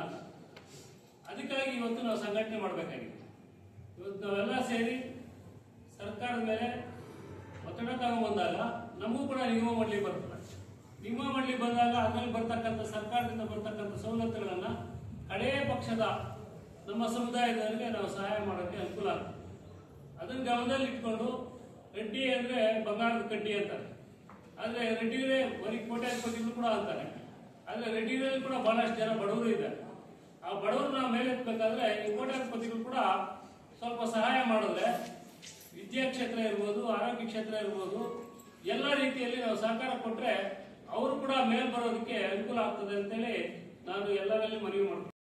ಅಂತ ಅದಕ್ಕಾಗಿ ಇವತ್ತು ನಾವು ಸಂಘಟನೆ ಮಾಡಬೇಕಾಗಿದೆ ಇವತ್ತು ನಾವೆಲ್ಲ ಸೇರಿ ಸರ್ಕಾರದ ಮೇಲೆ ಒತ್ತಡ ತಗೊಂಡ್ಬಂದಾಗ ನಮಗೂ ಕೂಡ ನಿಗಮ ಮಂಡಳಿ ಬರ್ತದೆ. ನಿಗಮ ಮಂಡಳಿ ಬಂದಾಗ ಅದರಲ್ಲಿ ಬರ್ತಕ್ಕಂಥ ಸರ್ಕಾರದಿಂದ ಬರ್ತಕ್ಕಂಥ ಸವಲತ್ತುಗಳನ್ನು ಕಡೇ ಪಕ್ಷದ ನಮ್ಮ ಸಮುದಾಯದವರಿಗೆ ನಾವು ಸಹಾಯ ಮಾಡೋಕ್ಕೆ ಅನುಕೂಲ ಆಗ್ತದೆ ಅದನ್ನು ಗಮನದಲ್ಲಿ ಇಟ್ಕೊಂಡು ರೆಡ್ಡಿ ಅಂದರೆ ಬಂಗಾರದ ಕಡ್ಡಿ ಅಂತಾರೆ. ಆದರೆ ರೆಡ್ಡಿಗಳೇ ಬರೀ ಕೋಟ್ಯಾಧಿಪತಿಗಳು ಕೂಡ ಅಂತಾರೆ. ಆದರೆ ರೆಡ್ಡಿಗಳಲ್ಲಿ ಕೂಡ ಬಹಳಷ್ಟು ಜನ ಬಡವರು ಇದ್ದಾರೆ. ಆ ಬಡವರನ್ನ ಮೇಲೆತ್ತಬೇಕಾದ್ರೆ ಈ ಕೋಟ್ಯಾಧಿಪತಿಗಳು ಕೂಡ ಸ್ವಲ್ಪ ಸಹಾಯ ಮಾಡಿದ್ರೆ ವಿದ್ಯಾ ಕ್ಷೇತ್ರ ಇರ್ಬೋದು, ಆರೋಗ್ಯ ಕ್ಷೇತ್ರ ಇರ್ಬೋದು, ಎಲ್ಲ ರೀತಿಯಲ್ಲಿ ನಾವು ಸಹಕಾರ ಕೊಟ್ಟರೆ ಅವರು ಕೂಡ ಮೇಲ್ ಬರೋದಕ್ಕೆ ಅನುಕೂಲ ಆಗ್ತದೆ ಅಂತೇಳಿ ನಾನು ಎಲ್ಲರಲ್ಲಿ ಮನವಿ ಮಾಡ್ತೀನಿ.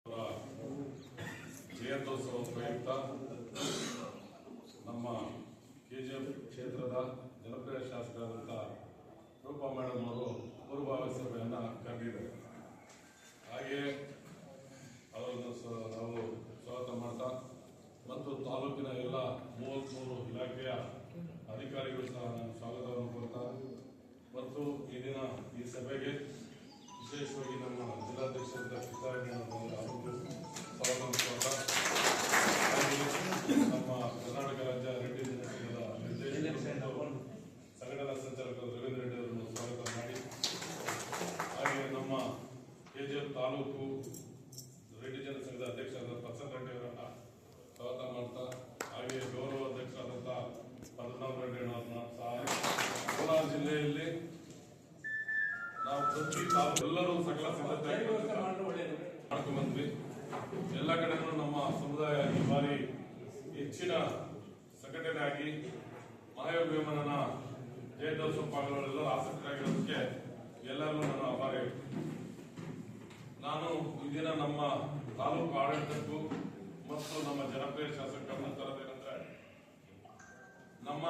ಜಯಂತೋತ್ಸವ ಪ್ರಯುಕ್ತ ನಮ್ಮ ಕೆಜಿಎಫ್ ಕ್ಷೇತ್ರದ ಜನಪ್ರಿಯ ಶಾಸಕರಾದಂಥ ರೂಪಾ ಮೇಡಮ್ ಅವರು ಪೂರ್ವಭಾವಿ ಸಭೆಯನ್ನು ಕರೆದಿದ್ದಾರೆ. ಹಾಗೆ ಅವರನ್ನು ಸಹ ನಾವು ಸ್ವಾಗತ ಮಾಡ್ತಾ ಮತ್ತು ತಾಲೂಕಿನ ಎಲ್ಲ ಮೂವತ್ತ್ಮೂರು ಇಲಾಖೆಯ ಅಧಿಕಾರಿಗಳು ಸಹ ನಾನು ಸ್ವಾಗತವನ್ನು ಕೊಡ್ತಾ, ಮತ್ತು ಈ ದಿನ ಈ ಸಭೆಗೆ ವಿಶೇಷವಾಗಿ ನಮ್ಮ ಜಿಲ್ಲಾಧ್ಯಕ್ಷರಾದ ಸಿದ್ದರಾಮಯ್ಯ ಅವರು ಸ್ವಾಗತವನ್ನು ಕೊಡ್ತಾ ಹಾಗೆ ನಮ್ಮ ಕರ್ನಾಟಕ ರಾಜ್ಯ ರೆಡ್ಡಿ ಜನಸಂಘದ ನಿರ್ದೇಶಕರು ಮತ್ತು ಸಂಘಟನಾ ಸಂಚಾಲಕರು ರವೀಂದ್ರ ರೆಡ್ಡಿ ಅವರನ್ನು ಸ್ವಾಗತ ಮಾಡಿ ಹಾಗೆ ನಮ್ಮ ಕೆಜಿಎಫ್ ತಾಲೂಕು ರೆಡ್ಡಿ ಜನಸಂಘದ ಅಧ್ಯಕ್ಷರಾದ ಪ್ರಸನ್ನ ರೆಡ್ಡಿ ಅವರನ್ನ ಸ್ವಾಗತ ಮಾಡ್ತಾ ಹಾಗೆ ಗೌರವ ಅಧ್ಯಕ್ಷರಾದಂಥ ಪದ್ಮನಾಭ ರೆಡ್ಡಿ ಅವರನ್ನ ಸಹ ಕೋಲಾರ ಜಿಲ್ಲೆಯಲ್ಲಿ ನಾವು ಪ್ರತಿ ತಾಲೂಕು ಎಲ್ಲರೂ ಸಕಲ ಸಿದ್ಧತೆ ಮಾಡ್ಕೊಂಡ್ ಬಂದ್ವಿ ಎಲ್ಲ ಕಡೆನೂ ನಮ್ಮ ಸಮುದಾಯ ಈ ಬಾರಿ ಹೆಚ್ಚಿನ ಸಂಘಟನೆ ಆಗಿ ಮಹಾಯೋಗ ವಿಮಾನನ ಜಯದೋತ್ಸವ ಪಾಲ್ಗೊಳ್ಳಲು ಆಸಕ್ತರಾಗಿರೋದಕ್ಕೆ ಎಲ್ಲರಿಗೂ ನಾನು ಆಭಾರಿ ನಾನು ಈ ದಿನ ನಮ್ಮ ತಾಲೂಕು ಆಡಳಿತಕ್ಕೂ ಮತ್ತು ನಮ್ಮ ಜನಪ್ರಿಯ ಶಾಸಕರನ್ನ ಕರೆದೇನೆಂದ್ರೆ ನಮ್ಮ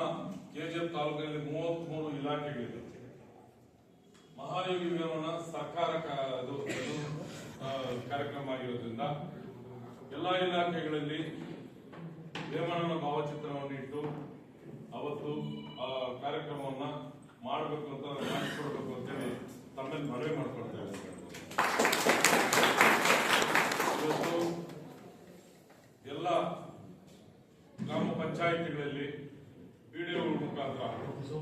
ಕೆಜಿಎಫ್ ತಾಲೂಕಿನಲ್ಲಿ ಮೂವತ್ಮೂರು ಇಲಾಖೆಗಳಿವೆ ಮಹಾಯೋಗಿ ವಿಮಾನ ಸರ್ಕಾರ ಕಾರ್ಯಕ್ರಮ ಆಗಿರೋದ್ರಿಂದ ಎಲ್ಲ ಇಲಾಖೆಗಳಲ್ಲಿ ವೇಮನನ ಭಾವಚಿತ್ರವನ್ನು ಇಟ್ಟು ಅವತ್ತು ಆ ಕಾರ್ಯಕ್ರಮವನ್ನ ಮಾಡಬೇಕು ಅಂತ ಮಾಡಿಕೊಡ್ಬೇಕು ಅಂತೇಳಿ ತಮ್ಮಲ್ಲಿ ಮನವಿ ಮಾಡ್ಕೊಳ್ತಾ ಇವತ್ತು ಎಲ್ಲ ಗ್ರಾಮ ಪಂಚಾಯಿತಿಗಳಲ್ಲಿ ವಿಡಿಯೋ ಮುಖಾಂತರ,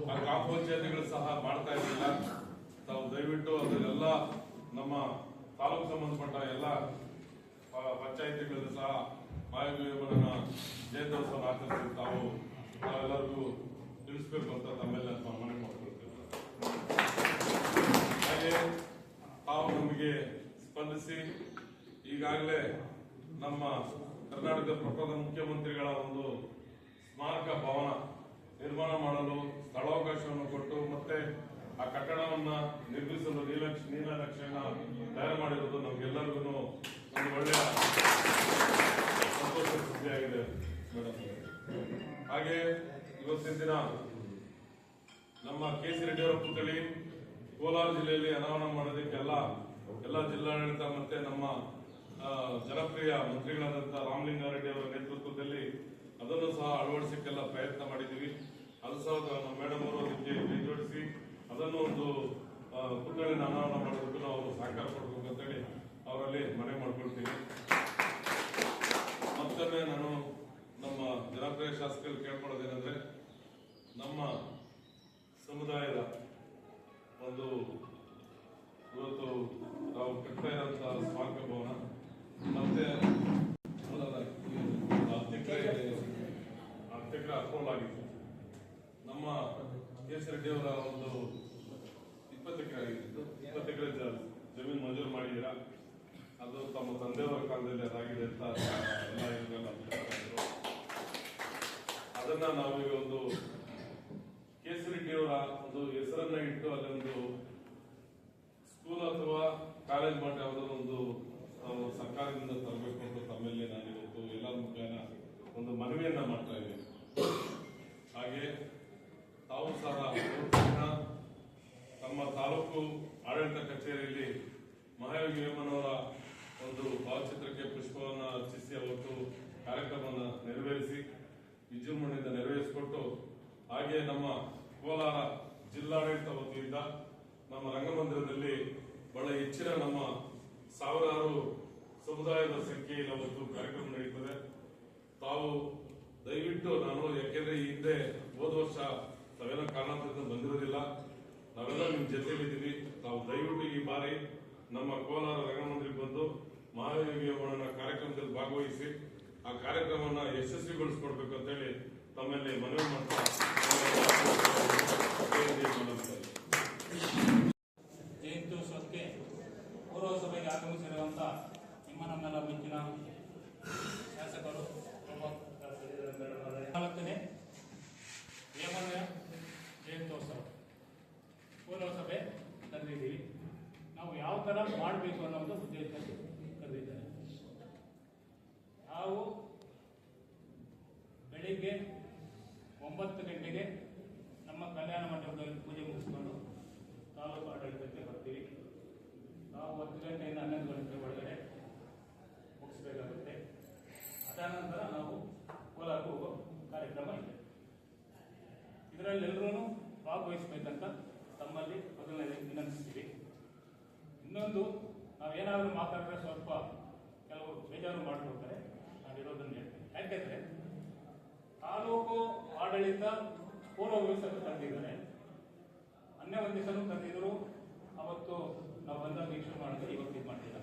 ಆ ಗ್ರಾಮ ಪಂಚಾಯತಿಗಳು ಸಹ ಮಾಡ್ತಾ ಇರಲಿಲ್ಲ ತಾವು ದಯವಿಟ್ಟು ಅದನ್ನೆಲ್ಲ ನಮ್ಮ ತಾಲೂಕು ಸಂಬಂಧಪಟ್ಟ ಎಲ್ಲ ಪಂಚಾಯಿತಿಗಳಲ್ಲಿ ಸಹ ಮಾಯವಿಮನ ಜಯಂತ್ಯೋತ್ಸವ ಆಚರಿಸಿ ತಾವು ತಾವೆಲ್ಲರಿಗೂ ತಿಳಿಸ್ಬೇಕು ಅಂತ ತಮ್ಮೆಲ್ಲ ನಾವು ಮನವಿ ಮಾಡ್ಕೊಳ್ತೇವೆ ಹಾಗೆ ತಾವು ನಮಗೆ ಸ್ಪಂದಿಸಿ ಈಗಾಗಲೇ ನಮ್ಮ ಕರ್ನಾಟಕದ ಪ್ರಪದ ಮುಖ್ಯಮಂತ್ರಿಗಳ ಒಂದು ಸ್ಮಾರಕ ಭವನ ನಿರ್ಮಾಣ ಮಾಡಲು ಸ್ಥಳಾವಕಾಶವನ್ನು ಕೊಟ್ಟು ಮತ್ತೆ ಆ ಕಟ್ಟಡವನ್ನ ನಿರ್ಮಿಸಲು ನೀಲಕ್ಷ ನೀಲಕ್ಷಣ ತಯಾರು ಮಾಡಿರೋದು ನಮ್ಗೆಲ್ಲರಿಗೂ ಒಂದು ಒಳ್ಳೆಯ ಸಂತೋಷ ಸುದ್ದಿಯಾಗಿದೆ. ಮೇಡಮ್ ಹಾಗೆ ಇವತ್ತಿನ ದಿನ ನಮ್ಮ ಕೆ ಸಿ ರೆಡ್ಡಿ ಅವರ ಪುತ್ಥಳಿ ಕೋಲಾರ ಜಿಲ್ಲೆಯಲ್ಲಿ ಅನಾವರಣ ಮಾಡೋದಕ್ಕೆ ಎಲ್ಲ ಎಲ್ಲ ಜಿಲ್ಲಾಡಳಿತ ಮತ್ತೆ ನಮ್ಮ ಜನಪ್ರಿಯ ಮಂತ್ರಿಗಳಾದಂತಹ ರಾಮಲಿಂಗಾರೆಡ್ಡಿ ಅವರ ನೇತೃತ್ವದಲ್ಲಿ ಅದನ್ನು ಸಹ ಅಳವಡಿಸಕ್ಕೆಲ್ಲ ಪ್ರಯತ್ನ ಮಾಡಿದ್ದೀವಿ. ಅದು ಸಹ ನಮ್ಮ ಮೇಡಮ್ ಅವರು ಅದಕ್ಕೆ ಕೈ ಜೋಡಿಸಿ ಅದನ್ನು ಒಂದು ಪುತ್ಥಳಿನ ಅನಾವರಣ ಮಾಡೋದಕ್ಕೆ ನಾವು ಸಹಕಾರ ಕೊಡಬೇಕು ಅಂತೇಳಿ ಅವರಲ್ಲಿ ಮನವಿ ಮಾಡ್ಕೊಳ್ತೀನಿ. ಮತ್ತೊಮ್ಮೆ ನಾನು ನಮ್ಮ ಜನಪ್ರಿಯ ಶಾಸಕರು ಕೇಳ್ಕೊಳ್ಳೋದೇನೆಂದ್ರೆ ನಮ್ಮ ಸಮುದಾಯದ ಒಂದು ಇವತ್ತು ನಾವು ಕಟ್ತಾ ಇರೋಂಥ ಸ್ಮಾರಕ ಭವನ ಮತ್ತೆ ಮೂಲದ ಈ ಹತ್ತು ಎಕರೆ ಹತ್ತು ಎಕರೆ ಅಪ್ರೂವಲ್ ಆಗಿತ್ತು ನಮ್ಮ ಕೆ ಎಸ್ ರೆಡ್ಡಿ ಅವರ ಒಂದು ಇಪ್ಪತ್ತು ಎಕರೆ ಆಗಿತ್ತು ಇಪ್ಪತ್ತು ಎಕರೆ ಜಮೀನು ಮಂಜೂರು ಮಾಡಿದ್ದೀರಾ ಅದು ತಮ್ಮ ತಂದೆಯವರ ಕಾಲದಲ್ಲಿ ಅದಾಗಿದೆ ಅಂತ ಎಲ್ಲ ಇದನ್ನೆಲ್ಲ ಹೇಳ್ತಾ ಅದನ್ನ ನಾವೀಗ ಒಂದು ಕೇಸರಿಡ್ಡಿಯವರ ಒಂದು ಹೆಸರನ್ನ ಇಟ್ಟು ಅಲ್ಲೊಂದು ಸ್ಕೂಲ್ ಅಥವಾ ಕಾಲೇಜ್ ಮಟ್ಟ ಯಾವುದಾದ್ರು ಒಂದು ನಾವು ಸರ್ಕಾರದಿಂದ ತರಬೇಕು ಅಂತ ತಮ್ಮಲ್ಲಿ ನಾನು ಇವತ್ತು ಎಲ್ಲರ ಮುಖೇನ ಒಂದು ಮನವಿಯನ್ನ ಮಾಡ್ತಾ ಇದ್ದೀನಿ ಹಾಗೆ ತಾವು ಸಹ ತಮ್ಮ ತಾಲೂಕು ಆಡಳಿತ ಕಚೇರಿಯಲ್ಲಿ ಮಹಾಯೋಗಿ ವೇಮನವರ ಒಂದು ಭಾವಚಿತ್ರಕ್ಕೆ ಪುಷ್ಪವನ್ನು ಅರ್ಚಿಸಿ ಅವತ್ತು ಕಾರ್ಯಕ್ರಮವನ್ನು ನೆರವೇರಿಸಿ, ವಿಜೃಂಭಣೆಯಿಂದ ನೆರವೇರಿಸಿಕೊಟ್ಟು ಹಾಗೆ ನಮ್ಮ ಕೋಲಾರ ಜಿಲ್ಲಾಡಳಿತ ವತಿಯಿಂದ ನಮ್ಮ ರಂಗಮಂದಿರದಲ್ಲಿ ಬಹಳ ಹೆಚ್ಚಿನ ನಮ್ಮ ಸಾವಿರಾರು ಸಮುದಾಯದ ಸಂಖ್ಯೆಯಲ್ಲಿ ಅವತ್ತು ಕಾರ್ಯಕ್ರಮ ನಡೀತದೆ. ತಾವು ದಯವಿಟ್ಟು ನಾನು, ಯಾಕೆಂದ್ರೆ ಹಿಂದೆ ಹೋದ ವರ್ಷ ತಾವೆಲ್ಲ ಕಾರಣಾಂತರದಿಂದ ಬಂದಿರೋದಿಲ್ಲ. ನಾವೆಲ್ಲ ನಿಮ್ಮ ಜೊತೆಲಿದ್ದೀವಿ ನಾವು ದಯವಿಟ್ಟು ಈ ಬಾರಿ ನಮ್ಮ ಕೋಲಾರ ರಂಗಮಂದಿರಕ್ಕೆ ಬಂದು ಮಹಾಯೋಗಿ ಕಾರ್ಯಕ್ರಮದಲ್ಲಿ ಭಾಗವಹಿಸಿ, ಆ ಕಾರ್ಯಕ್ರಮವನ್ನ ಯಶಸ್ವಿಗೊಳಿಸ್ಕೊಡ್ಬೇಕು ಅಂತೇಳಿ ತಮ್ಮಲ್ಲಿ ಮನವಿ ಮಾಡ್ತಾ ಜಯಂತಿ ಮಾಡ್ತಾರೆ ಜಯಂತ್ಯೋತ್ಸವಕ್ಕೆ ಪೂರ್ವ ಸಭೆಗೆ ಆಗಮಿಸಿರುವಂಥ ನಿಮ್ಮ ನಮ್ಮೆಲ್ಲ ಮೆಚ್ಚಿನ ಶಾಸಕರು ನಾಲ್ಕನೇ ಏಮನ ಜಯಂತ್ಯೋತ್ಸವ ಪೂರ್ವ ಸಭೆ ಕರೆದಿದ್ದೀವಿ ನಾವು ಯಾವ ಥರ ಮಾಡಬೇಕು ಅನ್ನೋ ಒಂದು ಉದ್ದೇಶದಲ್ಲಿ ಕರೆದಿದ್ದಾರೆ ನಾವು ಬೆಳಿಗ್ಗೆ ಒಂಬತ್ತು ಗಂಟೆಗೆ ನಮ್ಮ ಕಲ್ಯಾಣ ಮಂಟಪದಲ್ಲಿ ಪೂಜೆ ಮುಗಿಸ್ಕೊಂಡು ತಾಲೂಕು ಆಡಳಿತಕ್ಕೆ ಬರ್ತೀವಿ ಹತ್ತು ಗಂಟೆಯಿಂದ ಹನ್ನೊಂದು ಗಂಟೆ ಒಳಗಡೆ ಮುಗಿಸ್ಬೇಕಾಗುತ್ತೆ. ಅದಾದ ನಂತರ ನಾವು ಕೋಲಾರಕ್ಕೆ ಹೋಗೋ ಕಾರ್ಯಕ್ರಮ ಇದೆ. ಇದರಲ್ಲಿ ಎಲ್ಲರೂ ಭಾಗವಹಿಸ್ಬೇಕಂತ ತಮ್ಮಲ್ಲಿ ಮೊದಲನೇ ವಿನಂತಿಸ್ತೀವಿ. ಇನ್ನೊಂದು, ನಾವೇನಾದರೂ ಮಾತಾಡಿದ್ರೆ ಸ್ವಲ್ಪ ಕೆಲವರು ಬೇಜಾರು ಮಾಡ್ಕೊಳ್ತಾರೆ. ನಾವಿರೋದನ್ನು ಹೇಳ್ತೀನಿ. ಯಾಕೆಂದ್ರೆ ತಾಲೂಕು ಆಡಳಿತ ಪೂರ್ವ ವ್ಯವಸ್ಥೆ ತಂದಿದ್ದಾರೆ. ಅನ್ಯ ಒಂದು ತಂದಿದ್ರು. ಅವತ್ತು ನಾವು ಬಂದಾಗ ವೀಕ್ಷಣೆ ಮಾಡಿದ್ರೆ ಇವತ್ತು ಇದು ಮಾಡಿಲ್ಲ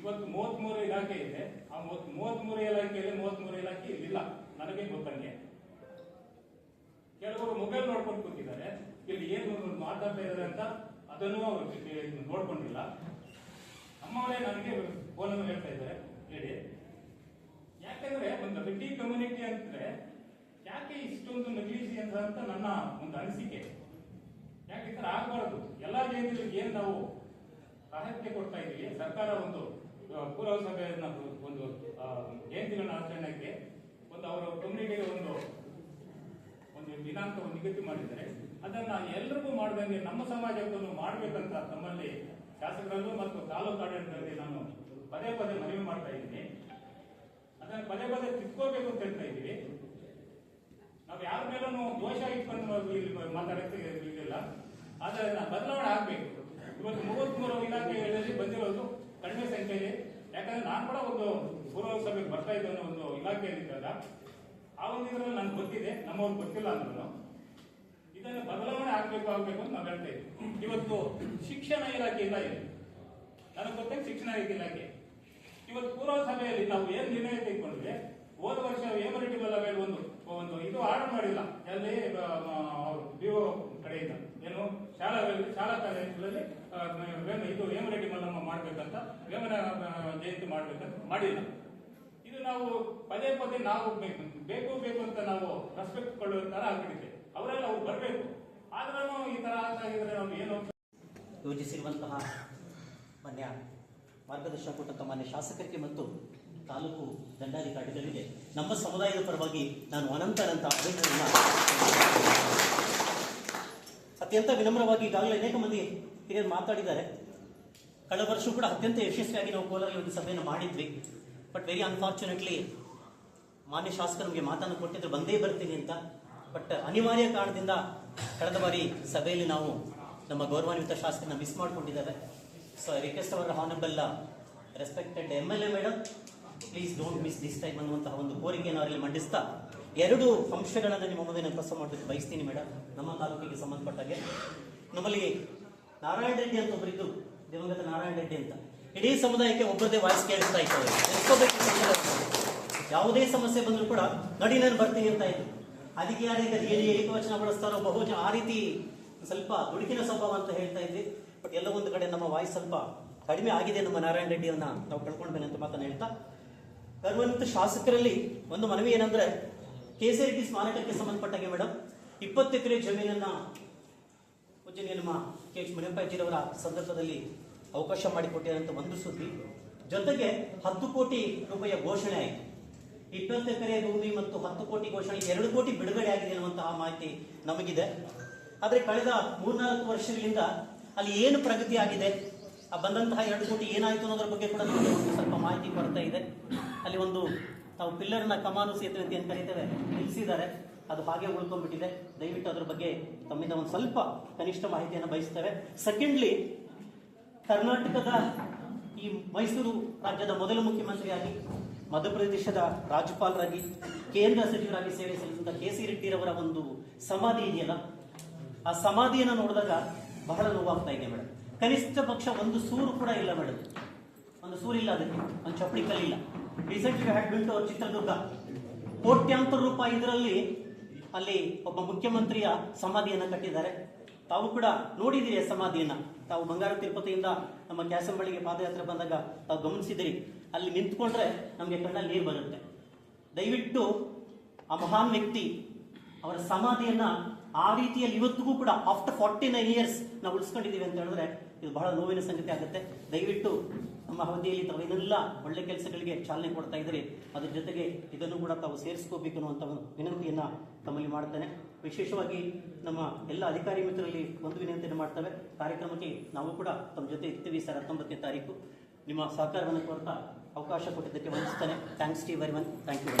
ಇವತ್ತು ಮೂವತ್ಮೂರು ಇಲಾಖೆ ಇದೆ. ಆ ಮೂವತ್ ಮೂರು ಇಲಾಖೆಯಲ್ಲಿ ಮೂವತ್ಮೂರು ಇಲಾಖೆ ಇಲ್ಲ ನನಗೆ ಗೊತ್ತಂಗೆ. ಕೆಲವರು ಮೊಬೈಲ್ ನೋಡ್ಕೊಂಡು ಕೂತಿದ್ದಾರೆ. ಇಲ್ಲಿ ಏನು ಮಾತಾಡ್ತಾ ಇದ್ದಾರೆ ಅಂತ ಅದನ್ನು ಅವರು ನೋಡ್ಕೊಂಡಿಲ್ಲ. ನಮ್ಮವರೇ ನನಗೆ ಫೋನನ್ನು ಹೇಳ್ತಾ ಇದ್ದಾರೆ. ಹೇಳಿ. ಯಾಕಂದ್ರೆ ಒಂದು ರೆಡ್ಡಿ ಕಮ್ಯುನಿಟಿ ಅಂದ್ರೆ ಯಾಕೆ ಇಷ್ಟೊಂದು ನೆಗ್ಲಿಜಿಯನ್ಸ್ ಅಂತ ನನ್ನ ಒಂದು ಅನಿಸಿಕೆ. ಯಾಕೆ ಈ ತರ ಆಗಬಾರದು? ಎಲ್ಲಾ ಜಯಂತಿಗಳಿಗೆ ಏನ್ ನಾವು ಸಾಹಿತ್ಯ ಕೊಡ್ತಾ ಇದ್ದೀವಿ. ಸರ್ಕಾರ ಒಂದು ಆ, ಪೂರ್ವ ಸಭೆಯನ್ನ ಒಂದು ಜಯಂತಿಗಳನ್ನ ಆಚರಣೆಗೆ ಒಂದು ಅವರ ಕಮ್ಯುನಿಟಿಗೆ ಒಂದು ಒಂದು ದಿನಾಂಕವನ್ನು ನಿಗದಿ ಮಾಡಿದ್ದಾರೆ. ಅದನ್ನ ಎಲ್ರಿಗೂ ಮಾಡ್ದಂಗೆ ನಮ್ಮ ಸಮಾಜಕ್ಕೂ ಮಾಡಬೇಕಂತ ತಮ್ಮಲ್ಲಿ ಶಾಸಕರಲ್ಲೂ ಮತ್ತು ತಾಲೂಕು ಆಡಳಿತದಲ್ಲಿ ನಾನು ಪದೇ ಪದೇ ಮನವಿ ಮಾಡ್ತಾ ಇದ್ದೀನಿ. ಅದನ್ನ ಪದೇ ಪದೇ ತಿದ್ಕೋಬೇಕು ಅಂತ ಹೇಳ್ತಾ ಇದ್ದೀವಿ. ನಾವು ಯಾರ ಮೇಲೂ ದೋಷ ಇಟ್ಕೊಂಡು ಇಲ್ಲಿ ಮಾತಾಡಕ್ಕೆ ಇರಲಿಲ್ಲ. ಆದರೆ ಬದಲಾವಣೆ ಆಗ್ಬೇಕು. ಇವತ್ತು ಮೂವತ್ಮೂರು ಇಲಾಖೆಗಳಲ್ಲಿ ಬಂದಿರೋದು ಕಡಿಮೆ ಸಂಖ್ಯೆಯಲ್ಲಿ. ಯಾಕಂದ್ರೆ ನಾನು ಕೂಡ ಒಂದು ಪೂರ್ವ ಸಭೆಗೆ ಬರ್ತಾ ಇದ್ದ ಒಂದು ಇಲಾಖೆಯಲ್ಲಿದ್ದಾಗ, ಆ ಒಂದು ಇದರಲ್ಲಿ ನನಗೆ ಗೊತ್ತಿದೆ, ನಮ್ಮವ್ರು ಗೊತ್ತಿಲ್ಲ ಅಂದ್ರೂ ಇದನ್ನು ಬದಲಾವಣೆ ಆಗ್ಬೇಕು ಆಗ್ಬೇಕು ಅಂತ ನಾವು ಹೇಳ್ತಾ ಇವತ್ತು ಶಿಕ್ಷಣ ಇಲಾಖೆ ಇಲ್ಲ ಇಲ್ಲಿ ನನಗೆ ಗೊತ್ತಾಗ ಶಿಕ್ಷಣ ಇಲಾಖೆ. ಇವತ್ತು ಪೂರ್ವ ಸಭೆಯಲ್ಲಿ ನಾವು ಏನ್ ನಿರ್ಣಯ ತೆಗೆದುಕೊಂಡ್ರೆ ಹೋದ ವರ್ಷ ಏಮರಿಟಿ ಲೆವೆಲ್ ಒಂದು ಒಂದು ಇದು ಆರ್ಡರ್ ಮಾಡಿಲ್ಲ. ಎಲ್ಲಿ ಡಿಒ ಕಡೆಯಿಂದ. ಏನು? ಶಾಲಾ ಶಾಲಾ ಕಾಲೇಜುಗಳಲ್ಲಿ ಇದು ವೇಮರೆಡ್ಡಿ ಮಲ್ಲಮ್ಮ ಮಾಡಬೇಕಂತ, ವೇಮನ ಜಯಂತಿ ಮಾಡಬೇಕಂತ ಮಾಡಿಲ್ಲ. ಇದು ನಾವು ಪದೇ ಪದೇ ನಾವು ಬೇಕು ಬೇಕು ಅಂತ ನಾವು ರೆಸ್ಪೆಕ್ಟ್ ಕೊಡುವ ತರ ಆಗ್ಬಿಟ್ಟಿದೆ. ಅವರೆಲ್ಲ ಅವ್ರು ಬರಬೇಕು. ಆದ್ರೂ ಈ ತರ ಆಗಿದ್ರೆ ನಾವು ಏನು ಯೋಜಿಸಿರುವಂತಹ ಮನ್ಯ ಮಾರ್ಗದರ್ಶನ ಕೊಟ್ಟಂತ ಮಾನ್ಯ ಶಾಸಕರಿಗೆ ಮತ್ತು ತಾಲೂಕು ದಂಡಾಧಿಕಾರಿಗಳಿಗೆ ನಮ್ಮ ಸಮುದಾಯದ ಪರವಾಗಿ ನಾನು ಅನಂತ ಅಭಿನಂದನೆ ಅತ್ಯಂತ ವಿನಮ್ರವಾಗಿ ಈಗಾಗಲೇ ಅನೇಕ ಮಂದಿ ಹಿರಿಯರು ಮಾತಾಡಿದ್ದಾರೆ. ಕಳೆದ ವರ್ಷ ಕೂಡ ಅತ್ಯಂತ ಯಶಸ್ವಿಯಾಗಿ ನಾವು ಕೋಲಾರಲ್ಲಿ ಒಂದು ಸಭೆಯನ್ನು ಮಾಡಿದ್ವಿ. ಬಟ್ ವೆರಿ ಅನ್ಫಾರ್ಚುನೇಟ್ಲಿ ಮಾನ್ಯ ಶಾಸಕರು ನಮಗೆ ಮಾತನ್ನು ಕೊಟ್ಟಿದ್ರು, ಬಂದೇ ಬರ್ತೀನಿ ಅಂತ. ಬಟ್ ಅನಿವಾರ್ಯ ಕಾರಣದಿಂದ ಕಳೆದ ಬಾರಿ ಸಭೆಯಲ್ಲಿ ನಾವು ನಮ್ಮ ಗೌರವಾನ್ವಿತ ಶಾಸಕರನ್ನ ಮಿಸ್ ಮಾಡಿಕೊಂಡಿದ್ದಾರೆ so request our honourable respected M L A madam please don't miss this time ಅನ್ನುವಂತಹ ಒಂದು ಕೋರಿಕೆಯನ್ನು ಅವರಲ್ಲಿ ಮಂಡಿಸ್ತಾ ಎರಡು ಅಂಶಗಳನ್ನು ನಿಮ್ಮ ಮುಂದೆ ನಾನು ಕೆಲಸ ಮಾಡೋದಕ್ಕೆ ಬಯಸ್ತೀನಿ ಮೇಡಮ್ ನಮ್ಮ ತಾಲೂಕಿಗೆ ಸಂಬಂಧಪಟ್ಟಾಗೆ. ನಮ್ಮಲ್ಲಿ ನಾರಾಯಣ ರೆಡ್ಡಿ ಅಂತ ಒಬ್ಬರಿದ್ದು ದಿವಂಗತ ನಾರಾಯಣ ರೆಡ್ಡಿ ಅಂತ. ಇಡೀ ಸಮುದಾಯಕ್ಕೆ ಒಬ್ಬರದೇ ವಾಯ್ಸ್ ಕೇಳಿಸ್ತಾ ಇತ್ತು. ಯಾವುದೇ ಸಮಸ್ಯೆ ಬಂದರೂ ಕೂಡ ನಡಿ ನಾನು ಬರ್ತೀನಿ ಅಂತ ಇದ್ದು ಅದಕ್ಕೆ ಯಾರಿಗೆ ಹೇಳಿ ಏಕವಚನ ಬಳಸ್ತಾರೋ ಬಹುಜ ಆ ರೀತಿ ಸ್ವಲ್ಪ ದುಡುಕಿನ ಸ್ವಭಾವ ಅಂತ ಹೇಳ್ತಾ ಇದ್ವಿ. ಬಟ್ ಎಲ್ಲ ಒಂದು ಕಡೆ ನಮ್ಮ ವಾಯ್ಸ್ ಸ್ವಲ್ಪ ಕಡಿಮೆ ಆಗಿದೆ ನಮ್ಮ ನಾರಾಯಣ ರೆಡ್ಡಿಯನ್ನ ನಾವು ಕಳ್ಕೊಂಡ್ಬೇನೆ ಅಂತ ಮಾತನ್ನ ಹೇಳ್ತಾ. ಕರ್ವಂತ ಶಾಸಕರಲ್ಲಿ ಒಂದು ಮನವಿ ಏನಂದ್ರೆ ಕೇಸರಿ ಟಿ ಸ್ಮಾರಕಕ್ಕೆ ಸಂಬಂಧಪಟ್ಟಾಗೆ ಮೇಡಮ್ ಇಪ್ಪತ್ತು ಎಕರೆ ಜಮೀನನ್ನ ಪೂಜನೀಯ ಕೆ ಎಚ್ ಮುನಿಯಪ್ಪಾಜಿರವರ ಸಂದರ್ಭದಲ್ಲಿ ಅವಕಾಶ ಮಾಡಿಕೊಟ್ಟಿರಂತ ಒಂದು ಸುದ್ದಿ. ಜೊತೆಗೆ ಹತ್ತು ಕೋಟಿ ರೂಪಾಯಿಯ ಘೋಷಣೆ ಆಯಿತು. ಇಪ್ಪತ್ತು ಎಕರೆ ಭೂಮಿ ಮತ್ತು ಹತ್ತು ಕೋಟಿ ಘೋಷಣೆ, ಎರಡು ಕೋಟಿ ಬಿಡುಗಡೆ ಆಗಿದೆ ಅನ್ನುವಂತಹ ಮಾಹಿತಿ ನಮಗಿದೆ. ಆದರೆ ಕಳೆದ ಮೂರ್ನಾಲ್ಕು ವರ್ಷಗಳಿಂದ ಅಲ್ಲಿ ಏನು ಪ್ರಗತಿ ಆಗಿದೆ? ಆ ಬಂದಂತಹ ಎರಡು ಕೋಟಿ ಏನಾಯಿತು ಅನ್ನೋದ್ರ ಬಗ್ಗೆ ಕೂಡ ಸ್ವಲ್ಪ ಮಾಹಿತಿ ಬರ್ತಾ ಇದೆ. ಅಲ್ಲಿ ಒಂದು ನಾವು ಪಿಲ್ಲರ್ನ ಕಮಾನು ಸೇತುವೆ ಅಂತ ಕರಿತೇವೆ? ನಿಲ್ಲಿಸಿದ್ದಾರೆ. ಅದು ಹಾಗೆ ಉಳ್ಕೊಂಡ್ಬಿಟ್ಟಿದೆ. ದಯವಿಟ್ಟು ಅದ್ರ ಬಗ್ಗೆ ತಮ್ಮಿಂದ ಒಂದು ಸ್ವಲ್ಪ ಕನಿಷ್ಠ ಮಾಹಿತಿಯನ್ನು ಬಯಸ್ತೇವೆ. ಸೆಕೆಂಡ್ಲಿ ಕರ್ನಾಟಕದ ಈ ಮೈಸೂರು ರಾಜ್ಯದ ಮೊದಲ ಮುಖ್ಯಮಂತ್ರಿಯಾಗಿ, ಮಧ್ಯಪ್ರದೇಶದ ರಾಜ್ಯಪಾಲರಾಗಿ, ಕೇಂದ್ರ ಸಚಿವರಾಗಿ ಸೇವೆ ಸಲ್ಲಿಸಿದ ಕೆ ಸಿ ರೆಡ್ಡಿರವರ ಒಂದು ಸಮಾಧಿ ಇದೆಯಲ್ಲ? ಆ ಸಮಾಧಿಯನ್ನು ನೋಡಿದಾಗ ಬಹಳ ನೋವಾಗ್ತಾ ಇದೆ ಮೇಡಮ್ ಕನಿಷ್ಠ ಪಕ್ಷ ಒಂದು ಸೂರು ಕೂಡ ಇಲ್ಲ ಮೇಡಮ್ ಒಂದು ಸೂರಿಲ್ಲ ಅದಕ್ಕೆ. ಒಂದು ಚಪ್ಪಡಿ ಕಲ್ಲಿಲ್ಲ. Recently had built Chitradurga. ಕೋಟ್ಯಾಂತರ ರೂಪಾಯಿ ಇದರಲ್ಲಿ ಅಲ್ಲಿ ಒಬ್ಬ ಮುಖ್ಯಮಂತ್ರಿಯ ಸಮಾಧಿಯನ್ನು ಕಟ್ಟಿದ್ದಾರೆ. ತಾವು ಕೂಡ ನೋಡಿದಿರಿ ಸಮಾಧಿಯನ್ನ. ತಾವು ಬಂಗಾರ ತಿರುಪತಿಯಿಂದ ನಮ್ಮ ಕ್ಯಾಸಂಬಳಿಗೆ ಪಾದಯಾತ್ರೆ ಬಂದಾಗ ತಾವು ಗಮನಿಸಿದಿರಿ ಅಲ್ಲಿ ನಿಂತ್ಕೊಂಡ್ರೆ ನಮಗೆ ಕಣ್ಣಲ್ಲಿ ನೀರು ಬರುತ್ತೆ. ದಯವಿಟ್ಟು ಆ ಮಹಾನ್ ವ್ಯಕ್ತಿ ಅವರ ಸಮಾಧಿಯನ್ನ ಆ ರೀತಿಯಲ್ಲಿ ಇವತ್ತಿಗೂ ಕೂಡ ಆಫ್ಟರ್ ಫಾರ್ಟಿ ನೈನ್ ಇಯರ್ಸ್ ನಾವು ಉಳಿಸ್ಕೊಂಡಿದ್ದೀವಿ ಅಂತ ಹೇಳಿದ್ರೆ ಇದು ಬಹಳ ನೋವಿನ ಸಂಗತಿ ಆಗುತ್ತೆ. ದಯವಿಟ್ಟು ನಮ್ಮ ಅವಧಿಯಲ್ಲಿ ತಾವು ಏನೆಲ್ಲ ಒಳ್ಳೆ ಕೆಲಸಗಳಿಗೆ ಚಾಲನೆ ಕೊಡ್ತಾ ಇದ್ರಿ. ಅದ್ರ ಜೊತೆಗೆ ಇದನ್ನು ಕೂಡ ತಾವು ಸೇರಿಸ್ಕೋಬೇಕು ಅನ್ನುವಂಥ ಒಂದು ವಿನಂತಿಯನ್ನ ತಮ್ಮಲ್ಲಿ ಮಾಡ್ತೇನೆ. ವಿಶೇಷವಾಗಿ ನಮ್ಮ ಎಲ್ಲ ಅಧಿಕಾರಿ ಮಿತ್ರರಲ್ಲಿ ಒಂದು ವಿನಂತಿಯನ್ನು ಮಾಡ್ತೇವೆ. ಕಾರ್ಯಕ್ರಮಕ್ಕೆ ನಾವು ಕೂಡ ತಮ್ಮ ಜೊತೆ ಇರ್ತೀವಿ ಸರ್ ಹತ್ತೊಂಬತ್ತನೇ ತಾರೀಕು. ನಿಮ್ಮ ಸಹಕಾರವನ್ನು ಕೊಡ್ತಾ ಅವಕಾಶ ಕೊಟ್ಟಿದ್ದಕ್ಕೆ ವಂದಿಸ್ತೇನೆ. ಥ್ಯಾಂಕ್ಸ್ ಟಿ ವೆರಿ ಮಚ್ ಥ್ಯಾಂಕ್ ಯು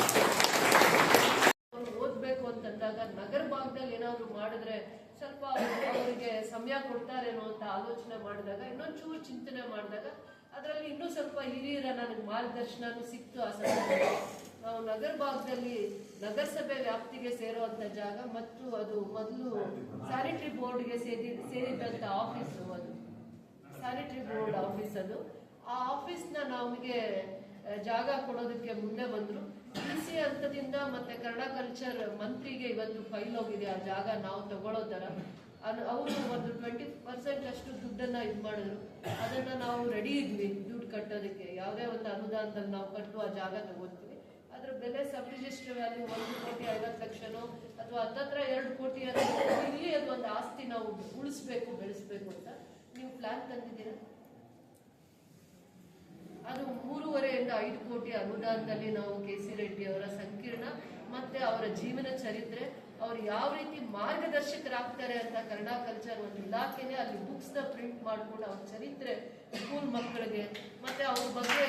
ಅವ್ರು ಓದ್ಬೇಕು ಅಂತಂದಾಗ ನಗರ ಭಾಗದಲ್ಲಿ ಏನಾದ್ರು ಮಾಡಿದ್ರೆ ಸ್ವಲ್ಪ ಅವರಿಗೆ ಸಮಯ ಕೊಡ್ತಾರೇನೋ ಅಂತ ಆಲೋಚನೆ ಮಾಡಿದಾಗ, ಇನ್ನೊಂಚೂರು ಚಿಂತನೆ ಮಾಡಿದಾಗ, ಅದರಲ್ಲಿ ಇನ್ನೂ ಸ್ವಲ್ಪ ಹಿರಿಯರ ನನಗೆ ಮಾರ್ಗದರ್ಶನನೂ ಸಿಕ್ತು ಆ ಸಂದರ್ಭದಲ್ಲಿ. ನಾವು ನಗರ ಭಾಗದಲ್ಲಿ ನಗರಸಭೆ ವ್ಯಾಪ್ತಿಗೆ ಸೇರುವಂತ ಜಾಗ ಮತ್ತು ಅದು ಮೊದಲು ಸ್ಯಾನಿಟರಿ ಬೋರ್ಡ್ಗೆ ಸೇರಿ, ಸೇರಿದಂತ ಆಫೀಸು ಅದು. ಸ್ಯಾನಿಟರಿ ಬೋರ್ಡ್ ಆಫೀಸ್ ಅದು. ಆ ಆಫೀಸ್ನ ನಮಗೆ ಜಾಗ ಕೊಡೋದಕ್ಕೆ ಮುಂದೆ ಬಂದ್ರು. ಡಿ ಹಂತದಿಂದ ಮತ್ತೆ ಕನ್ನಡ ಕಲ್ಚರ್ ಮಂತ್ರಿಗೆ ಇವತ್ತು ಫೈಲ್ ಹೋಗಿದೆ. ಆ ಜಾಗ ನಾವು ತಗೊಳ್ಳೋ ತರ ಅದು ಅವರು ಒಂದು ಟ್ವೆಂಟಿ ಪರ್ಸೆಂಟ್ ಅಷ್ಟು ದುಡ್ಡನ್ನ ಇದು ಮಾಡಿದ್ರು. ಅದನ್ನ ನಾವು ರೆಡಿ ಇದ್ವಿ ದುಡ್ಡು ಕಟ್ಟೋದಕ್ಕೆ. ಯಾವುದೇ ಒಂದು ಅನುದಾನದಲ್ಲಿ ನಾವು ಕಟ್ಟು ಆ ಜಾಗ ತಗೋತೀವಿ ಅದ್ರ ಬೆಲೆ ಸಬ್ ರಿಜಿಸ್ಟರ್ ವ್ಯಾಲ್ಯೂ ಒಂದು ಕೋಟಿ ಐವತ್ತು ಲಕ್ಷನೋ ಅಥವಾ ಹತ್ತತ್ರ ಎರಡು ಕೋಟಿ ಅಂತ ಇಲ್ಲಿ ಅದು ಒಂದು ಆಸ್ತಿ ನಾವು ಉಳಿಸ್ಬೇಕು, ಬೆಳೆಸ್ಬೇಕು ಅಂತ. ನೀವು ಪ್ಲಾನ್ ತಂದಿದ್ದೀರಾ? ಅದು ಮೂರುವರೆಯಿಂದ ಐದು ಕೋಟಿ ಅನುದಾನದಲ್ಲಿ ನಾವು ಕೆ ಸಿ ರೆಡ್ಡಿ ಅವರ ಸಂಕೀರ್ಣ ಮತ್ತೆ ಅವರ ಜೀವನ ಚರಿತ್ರೆ, ಅವ್ರು ಯಾವ ರೀತಿ ಮಾರ್ಗದರ್ಶಕರಾಗ್ತಾರೆ ಅಂತ ಕನ್ನಡ ಕಲ್ಚರ್ ಒಂದು ಇಲಾಖೆನೇ ಅಲ್ಲಿ ಬುಕ್ಸ್ನ ಪ್ರಿಂಟ್ ಮಾಡ್ಕೊಂಡು ಅವ್ರ ಚರಿತ್ರೆ ಸ್ಕೂಲ್ ಮಕ್ಕಳಿಗೆ ಮತ್ತೆ ಅವ್ರ ಬಗ್ಗೆ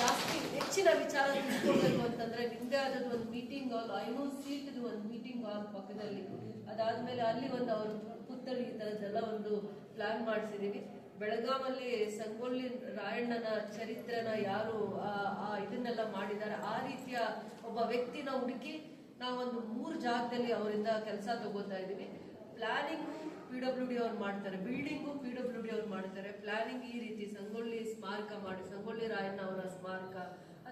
ಜಾಸ್ತಿ ಹೆಚ್ಚಿನ ವಿಚಾರ ತಿಳ್ಕೊಳ್ಬೇಕು ಅಂತಂದ್ರೆ ನಿಮ್ದೇ ಆದದ್ದು ಒಂದು ಮೀಟಿಂಗ್ ಹಾಲ್ ಐನೂರು ಸೀಟ್ ಒಂದು ಮೀಟಿಂಗ್ ಹಾಲ್ ಪಕ್ಕದಲ್ಲಿ. ಅದಾದ್ಮೇಲೆ ಅಲ್ಲಿ ಒಂದು ಅವ್ರ ಪುತ್ತಳಿ ಈ ಥರದ್ದೆಲ್ಲ ಒಂದು ಪ್ಲಾನ್ ಮಾಡಿಸಿದೀವಿ. ಬೆಳಗಾವಲ್ಲಿ ಸಂಗೊಳ್ಳಿ ರಾಯಣ್ಣನ ಚರಿತ್ರೆನ ಯಾರು, ಆ ಇದನ್ನೆಲ್ಲ ಮಾಡಿದ್ದಾರೆ. ಆ ರೀತಿಯ ಒಬ್ಬ ವ್ಯಕ್ತಿನ ಹುಡುಕಿ ನಾವೊಂದು ಮೂರು ಜಾಗದಲ್ಲಿ ಅವರಿಂದ ಕೆಲಸ ತಗೋತಾ ಇದ್ದೀವಿ. ಪ್ಲಾನಿಂಗು ಪಿ ಡಬ್ಲ್ಯೂ ಡಿ ಅವ್ರು ಮಾಡ್ತಾರೆ. ಬಿಲ್ಡಿಂಗು ಪಿ ಡಬ್ಲ್ಯೂ ಡಿ ಅವ್ರು ಮಾಡ್ತಾರೆ. ಪ್ಲಾನಿಂಗ್ ಈ ರೀತಿ ಸಂಗೊಳ್ಳಿ ಸ್ಮಾರಕ ಮಾಡಿ, ಸಂಗೊಳ್ಳಿ ರಾಯಣ್ಣ ಅವರ ಸ್ಮಾರಕ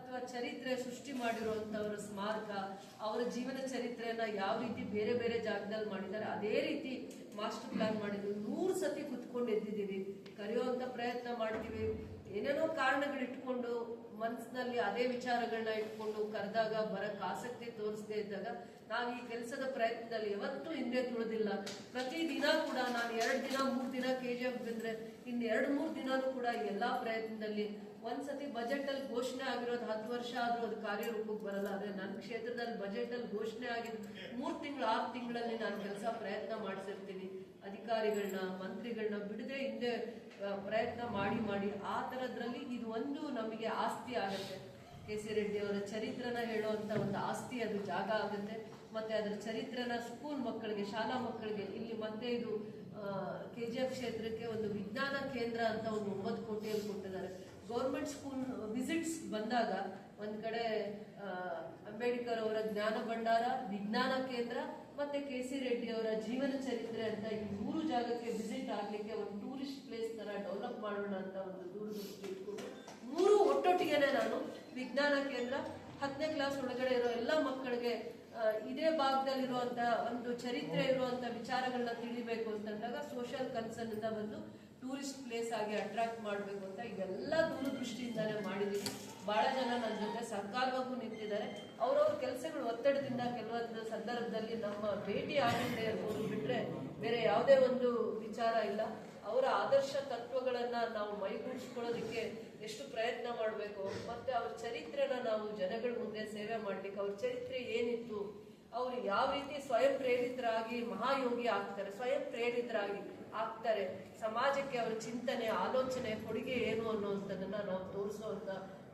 ಅಥವಾ ಚರಿತ್ರೆ ಸೃಷ್ಟಿ ಮಾಡಿರುವಂತವರ ಸ್ಮಾರಕ, ಅವರ ಜೀವನ ಚರಿತ್ರೆಯನ್ನ ಯಾವ ರೀತಿ ಬೇರೆ ಬೇರೆ ಜಾಗದಲ್ಲಿ ಮಾಡಿದ್ದಾರೆ, ಅದೇ ರೀತಿ ಮಾಸ್ಟರ್ ಪ್ಲಾನ್ ಮಾಡಿದ್ರು. ನೂರು ಸತಿ ಕುತ್ಕೊಂಡು ಎದ್ದಿದ್ದೀವಿ. ಕರೆಯುವಂತ ಪ್ರಯತ್ನ ಮಾಡ್ತೀವಿ. ಏನೇನೋ ಕಾರಣಗಳು ಇಟ್ಕೊಂಡು ಮನಸ್ಸಿನಲ್ಲಿ ಅದೇ ವಿಚಾರಗಳನ್ನ ಇಟ್ಕೊಂಡು ಕರೆದಾಗ ಬರಕ್ ಆಸಕ್ತಿ ತೋರಿಸದೇ ಇದ್ದಾಗ ನಾವು ಈ ಕೆಲಸದ ಪ್ರಯತ್ನದಲ್ಲಿ ಯಾವತ್ತೂ ಹಿಂದೆ ತುಳಿದಿಲ್ಲ. ಪ್ರತಿ ದಿನ ಕೂಡ ನಾನು ಎರಡು ದಿನ, ಮೂರು ದಿನ ಕೆ ಜಿ ಎಫ್ ಇನ್ನು ಎರಡು, ಮೂರು ದಿನ ಕೂಡ ಎಲ್ಲ ಪ್ರಯತ್ನದಲ್ಲಿ ಒಂದ್ಸತಿ ಬಜೆಟ್ ಅಲ್ಲಿ ಘೋಷಣೆ ಆಗಿರೋದು ಹತ್ತು ವರ್ಷ ಆದ್ರೂ ಅದು ಕಾರ್ಯರೂಪಕ್ಕೆ ಬರಲ್ಲ. ಆದ್ರೆ ನನ್ನ ಕ್ಷೇತ್ರದಲ್ಲಿ ಬಜೆಟ್ ಅಲ್ಲಿ ಘೋಷಣೆ ಆಗಿದ್ದು ಮೂರ್ ತಿಂಗಳು, ಆರು ತಿಂಗಳಲ್ಲಿ ನಾನು ಕೆಲಸ ಪ್ರಯತ್ನ ಮಾಡಿಸಿರ್ತೀನಿ. ಅಧಿಕಾರಿಗಳನ್ನ ಮಂತ್ರಿಗಳನ್ನ ಬಿಡದೆ ಹಿಂದೆ ಪ್ರಯತ್ನ ಮಾಡಿ ಮಾಡಿ. ಆ ತರದ್ರಲ್ಲಿ ಇದು ಒಂದು ನಮಗೆ ಆಸ್ತಿ ಆಗುತ್ತೆ. ಕೆ ಸಿ ರೆಡ್ಡಿ ಅವರ ಚರಿತ್ರನ ಹೇಳುವಂತ ಒಂದು ಆಸ್ತಿ ಅದು ಜಾಗ ಆಗುತ್ತೆ. ಮತ್ತೆ ಅದರ ಚರಿತ್ರನ ಸ್ಕೂಲ್ ಮಕ್ಕಳಿಗೆ, ಶಾಲಾ ಮಕ್ಕಳಿಗೆ, ಇಲ್ಲಿ ಮತ್ತೆ ಇದು ಕೆ ಜಿ ಎಫ್ ಕ್ಷೇತ್ರಕ್ಕೆ ಒಂದು ವಿಜ್ಞಾನ ಕೇಂದ್ರ ಅಂತ ಒಂದು ಒಂಬತ್ತು ಕೋಟಿಯಲ್ಲಿ ಕೊಟ್ಟಿದ್ದಾರೆ. ಗೌರ್ಮೆಂಟ್ ಸ್ಕೂಲ್ ವಿಸಿಟ್ಸ್ ಬಂದಾಗ ಒಂದ್ ಕಡೆ ಅಂಬೇಡ್ಕರ್ ಅವರ ಜ್ಞಾನ ಭಂಡಾರ, ವಿಜ್ಞಾನ ಕೇಂದ್ರ, ಮತ್ತೆ ಕೆ ಸಿ ರೆಡ್ಡಿ ಅವರ ಜೀವನ ಚರಿತ್ರೆ ಅಂತ ಈ ಮೂರು ಜಾಗಕ್ಕೆ ವಿಸಿಟ್ ಆಗ್ಲಿಕ್ಕೆ ಒಂದು ಟೂರಿಸ್ಟ್ ಪ್ಲೇಸ್ ತರ ಡೆವಲಪ್ ಮಾಡೋಣ ಅಂತ ಒಂದು ದೂರದೃಷ್ಟಿ ಇಟ್ಕೊಂಡು ಮೂರು ಒಟ್ಟೊಟ್ಟಿಗೆನೆ ನಾನು ವಿಜ್ಞಾನ ಕೇಂದ್ರ, ಹತ್ತನೇ ಕ್ಲಾಸ್ ಒಳಗಡೆ ಇರೋ ಎಲ್ಲ ಮಕ್ಕಳಿಗೆ ಇದೇ ಇದೇ ಭಾಗದಲ್ಲಿರುವಂತ ಒಂದು ಚರಿತ್ರೆ ಇರುವಂತ ವಿಚಾರಗಳನ್ನ ತಿಳಿಬೇಕು ಅಂತಂದಾಗ ಸೋಷಿಯಲ್ ಕನ್ಸರ್ನ್ ಇಂದ ಬಂದು ಟೂರಿಸ್ಟ್ ಪ್ಲೇಸ್ ಆಗಿ ಅಟ್ರಾಕ್ಟ್ ಮಾಡಬೇಕು ಅಂತ ಎಲ್ಲ ದೂರದೃಷ್ಟಿಯಿಂದಾನೇ ಮಾಡಿದ್ದೀವಿ ಭಾಳ ಜನ ನನ್ನ ಜೊತೆ ಸರ್ಕಾರವಾಗೂ ನಿಂತಿದ್ದಾರೆ. ಅವ್ರವ್ರ ಕೆಲಸಗಳು ಒತ್ತಡದಿಂದ ಕೆಲವೊಂದು ಸಂದರ್ಭದಲ್ಲಿ ನಮ್ಮ ಭೇಟಿ ಆಗದೆ ಇರ್ಬೋದು ಬಿಟ್ಟರೆ ಬೇರೆ ಯಾವುದೇ ಒಂದು ವಿಚಾರ ಇಲ್ಲ. ಅವರ ಆದರ್ಶ ತತ್ವಗಳನ್ನ ನಾವು ಮೈಗೂಡಿಸ್ಕೊಳ್ಳೋದಕ್ಕೆ ಎಷ್ಟು ಪ್ರಯತ್ನ ಮಾಡಬೇಕು, ಮತ್ತು ಅವ್ರ ಚರಿತ್ರೆನ ನಾವು ಜನಗಳ ಮುಂದೆ ಸೇವೆ ಮಾಡ್ಲಿಕ್ಕೆ ಅವ್ರ ಚರಿತ್ರೆ ಏನಿತ್ತು, ಅವರು ಯಾವ ರೀತಿ ಸ್ವಯಂ ಪ್ರೇರಿತರಾಗಿ ಮಹಾಯೋಗಿ ಆಗ್ತಾರೆ, ಸ್ವಯಂ ಪ್ರೇರಿತರಾಗಿ ಆಗ್ತಾರೆ ಸಮಾಜಕ್ಕೆ ಅವರ ಚಿಂತನೆ, ಆಲೋಚನೆ, ಕೊಡುಗೆ ಏನು ಅನ್ನುವಂಥದ್ದನ್ನ ನಾವು ತೋರಿಸುವಂತ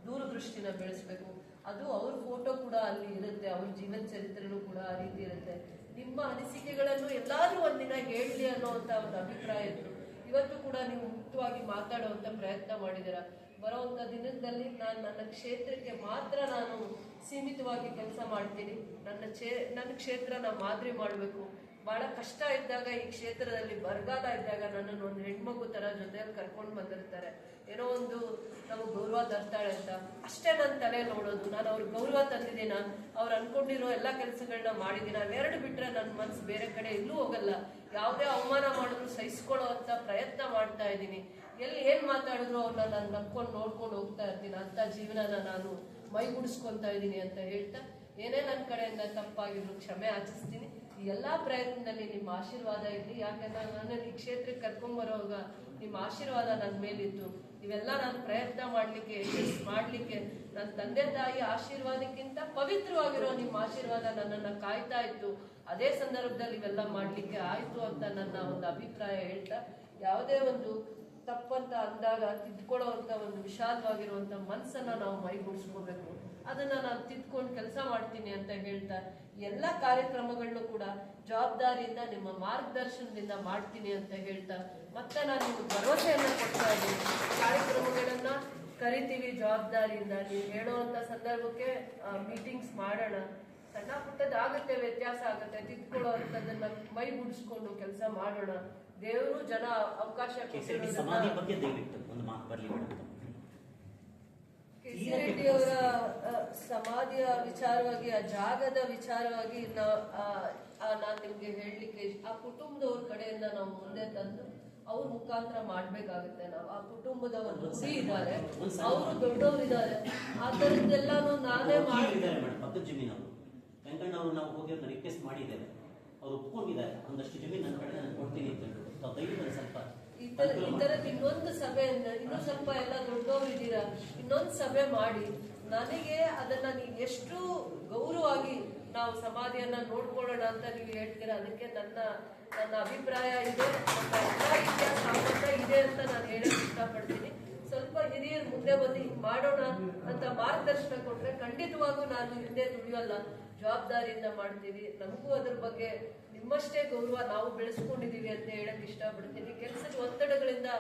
ದೂರದೃಷ್ಟಿನ ಬೆಳೆಸ್ಬೇಕು. ಅದು ಅವ್ರ ಫೋಟೋ ಕೂಡ ಅಲ್ಲಿ ಇರುತ್ತೆ, ಅವ್ರ ಜೀವನ ಚರಿತ್ರೆನೂ ಕೂಡ ಆ ರೀತಿ ಇರುತ್ತೆ. ನಿಮ್ಮ ಅನಿಸಿಕೆಗಳನ್ನು ಎಲ್ಲಾದ್ರೂ ಒಂದಿನ ಹೇಳಲಿ ಅನ್ನೋವಂಥ ಒಂದು ಅಭಿಪ್ರಾಯ ಇತ್ತು. ಇವತ್ತು ಕೂಡ ನೀವು ಮುಕ್ತವಾಗಿ ಮಾತಾಡುವಂಥ ಪ್ರಯತ್ನ ಮಾಡಿದ್ದೀರಾ? ಬರುವಂತ ದಿನದಲ್ಲಿ ನಾನು ನನ್ನ ಕ್ಷೇತ್ರಕ್ಕೆ ಮಾತ್ರ ನಾನು ಸೀಮಿತವಾಗಿ ಕೆಲಸ ಮಾಡ್ತೀನಿ. ನನ್ನ ನನ್ನ ಕ್ಷೇತ್ರನ ಮಾದರಿ ಮಾಡಬೇಕು. ಬಹಳ ಕಷ್ಟ ಇದ್ದಾಗ ಈ ಕ್ಷೇತ್ರದಲ್ಲಿ ಬರಗಾಲ ಇದ್ದಾಗ ನನ್ನನ್ನು ಒಂದು ಹೆಣ್ಮಗು ತರ ಜೊತೆಯಲ್ಲಿ ಕರ್ಕೊಂಡು ಬಂದಿರ್ತಾರೆ. ಏನೋ ಒಂದು ನಮಗೆ ಗೌರವ ತರ್ತಾಳೆ ಅಂತ. ಅಷ್ಟೇ ನನ್ನ ತಲೆ ನೋಡೋದು. ನಾನು ಅವ್ರಿಗೆ ಗೌರವ ತಂದಿದ್ದೀನ. ಅವ್ರು ಅನ್ಕೊಂಡಿರೋ ಎಲ್ಲ ಕೆಲಸಗಳನ್ನ ಮಾಡಿದ್ದೀನಿ. ಅವೆರಡು ಬಿಟ್ರೆ ನನ್ನ ಮನಸ್ಸು ಬೇರೆ ಕಡೆ ಎಲ್ಲೂ ಹೋಗಲ್ಲ. ಯಾವುದೇ ಅವಮಾನ ಮಾಡಿದ್ರು ಸಹಿಸ್ಕೊಳ್ಳೋ ಅಂತ ಪ್ರಯತ್ನ ಮಾಡ್ತಾ ಇದ್ದೀನಿ. ಎಲ್ಲಿ ಏನ್ ಮಾತಾಡಿದ್ರು ಅವ್ರನ್ನ ನಾನು ನಕ್ಕೊಂಡು ನೋಡ್ಕೊಂಡು ಹೋಗ್ತಾ ಇರ್ತೀನಿ. ಅಂತ ಜೀವನನ ನಾನು ಮೈಗೂಡಿಸ್ಕೊಂತ ಇದ್ದೀನಿ ಅಂತ ಹೇಳ್ತಾ, ಏನೇ ನನ್ನ ಕಡೆಯಿಂದ ತಪ್ಪಾಗಿದ್ರು ಕ್ಷಮೆ ಯಾಚಿಸ್ತೀನಿ ಈ ಎಲ್ಲಾ ಪ್ರಯತ್ನದಲ್ಲಿ ನಿಮ್ಮ ಆಶೀರ್ವಾದ ಇರಲಿ. ಯಾಕಂದ್ರೆ ನಾನು ಈ ಕ್ಷೇತ್ರಕ್ಕೆ ಕರ್ಕೊಂಡ್ ಬರೋವಾಗ ನಿಮ್ಮ ಆಶೀರ್ವಾದ ನನ್ನ ಮೇಲಿತ್ತು. ಇವೆಲ್ಲ ನಾನು ಪ್ರಯತ್ನ ಮಾಡಲಿಕ್ಕೆ ಮಾಡ್ಲಿಕ್ಕೆ ನನ್ನ ತಂದೆ ತಾಯಿ ಆಶೀರ್ವಾದಕ್ಕಿಂತ ಪವಿತ್ರವಾಗಿರೋ ನಿಮ್ಮ ಆಶೀರ್ವಾದ ನನ್ನನ್ನ ಕಾಯ್ತಾ ಇತ್ತು. ಅದೇ ಸಂದರ್ಭದಲ್ಲಿ ಇವೆಲ್ಲ ಮಾಡಲಿಕ್ಕೆ ಆಯಿತು ಅಂತ ನನ್ನ ಒಂದು ಅಭಿಪ್ರಾಯ ಹೇಳ್ತಾ, ಯಾವುದೇ ಒಂದು ತಪ್ಪಂತ ಅಂದಾಗ ತಿದ್ಕೊಳ್ಳುವಂತ ಒಂದು ವಿಷಾದವಾಗಿರುವಂಥ ಮನಸ್ಸನ್ನ ನಾವು ಮೈಗೂಡಿಸ್ಕೋಬೇಕು. ಅದನ್ನ ನಾನು ತಿದ್ಕೊಂಡು ಕೆಲಸ ಮಾಡ್ತೀನಿ ಅಂತ ಹೇಳ್ತಾ ಎಲ್ಲ ಕಾರ್ಯಕ್ರಮಗಳನ್ನು ಕೂಡ ಜವಾಬ್ದಾರಿಯಿಂದ ನಿಮ್ಮ ಮಾರ್ಗದರ್ಶನದಿಂದ ಮಾಡ್ತೀನಿ ಅಂತ ಹೇಳ್ತಾ ಮತ್ತೆ ನಾನು ನಿಮ್ಗೆ ಭರವಸೆಯನ್ನ ಕೊಡ್ತಾ ಇದ್ದೀನಿ. ಕಾರ್ಯಕ್ರಮಗಳನ್ನ ಕರಿತೀವಿ ಜವಾಬ್ದಾರಿಯಿಂದ. ನೀವು ಹೇಳೋವಂಥ ಸಂದರ್ಭಕ್ಕೆ ಮೀಟಿಂಗ್ಸ್ ಮಾಡೋಣ. ಸಣ್ಣ ಪುಟ್ಟದಾಗುತ್ತೆ ವ್ಯತ್ಯಾಸ ಆಗುತ್ತೆ. ತಿದ್ಕೊಳ್ಳೋ ಅಂತದನ್ನ ಮೈ ಗುಡಿಸ್ಕೊಂಡು ಕೆಲಸ ಮಾಡೋಣ. ದೇವರು ಜನ ಅವಕಾಶ ಸಮಾಧಿ ಬಗ್ಗೆ ದಯವಿಟ್ಟು ಒಂದು ಮಾತು ಬರಲಿ ಅವರ ಸಮಾಧಿಯ ವಿಚಾರವಾಗಿ ಆ ಜಾಗದ ವಿಚಾರವಾಗಿ ನಾನು ನಿಮ್ಗೆ ಹೇಳಲಿಕ್ಕೆ ಆ ಕುಟುಂಬದವ್ರ ಕಡೆಯಿಂದ ನಾವು ಮುಂದೆ ತಂದು ಅವ್ರ ಮುಖಾಂತರ ಮಾಡ್ಬೇಕಾಗುತ್ತೆ ನಾವು. ಆ ಕುಟುಂಬದ ಒಂದು ಹುಸಿ ಇದ್ದಾರೆ ಅವರು ದೊಡ್ಡವರಿದ್ದಾರೆ. ಆ ಥರದ್ದೆಲ್ಲಾನು ನಾನೇ ಮಾಡಿದ್ದಾರೆ ಮೇಡಮ್ ಪಕ್ಕದ ಜಮೀನು ಅವರು. ವೆಂಕಣ್ಣ ಅವರು ನಾವು ಹೋಗಿ ಅವ್ರನ್ನ ರಿಕ್ವೆಸ್ಟ್ ಮಾಡಿದ್ದೇವೆ. ಅವ್ರು ಒಪ್ಕೊಂಡಿದ್ದಾರೆ. ಒಂದಷ್ಟು ಜಮೀನು ನನ್ನ ಕಡೆ ನಾನು ಕೊಡ್ತೀನಿ ಅಂತ ಹೇಳಿ ದಯವಿಟ್ಟು ಸ್ವಲ್ಪ ಇನ್ನೊಂದು ಸಭೆಯನ್ನ ಇನ್ನೂ ಸ್ವಲ್ಪ ಎಲ್ಲ ದೊಡ್ಡವರು ಇದ್ದೀರಾ? ಇನ್ನೊಂದು ಸಭೆ ಮಾಡಿ. ನನಗೆ ಅದನ್ನ ನೀವು ಎಷ್ಟು ಗೌರವವಾಗಿ ನಾವು ಸಮಾಧಿಯನ್ನ ನೋಡ್ಕೊಳ್ಳೋಣ ಅಂತ ನೀವು ಹೇಳ್ತೀರಾ? ಅದಕ್ಕೆ ನನ್ನ ನನ್ನ ಅಭಿಪ್ರಾಯ ಇದೆ. ಇದೆ ಅಂತ ನಾನು ಹೇಳಕ್ ಇಷ್ಟಪಡ್ತೀನಿ. ಸ್ವಲ್ಪ ಹಿರಿಯರು ಮುಂದೆ ಬಂದು ಮಾಡೋಣ ಅಂತ ಮಾರ್ಗದರ್ಶನ ಕೊಟ್ರೆ ಖಂಡಿತವಾಗೂ ನಾನು ಹಿಂದೆ ದುಡಿಯೋಲ್ಲ. ಜವಾಬ್ದಾರಿಯಿಂದ ಮಾಡ್ತೀವಿ. ನಮಗೂ ಅದ್ರ ಬಗ್ಗೆ ನಿಮ್ಮಷ್ಟೇ ಗೌರವ ನಾವು ಬೆಳೆಸ್ಕೊಂಡಿದೀವಿ ಅಂತ ಹೇಳಕ್ ಇಷ್ಟಪಡ್ತೀನಿ. ಕೆಲಸದ ಒತ್ತಡಗಳಿಂದ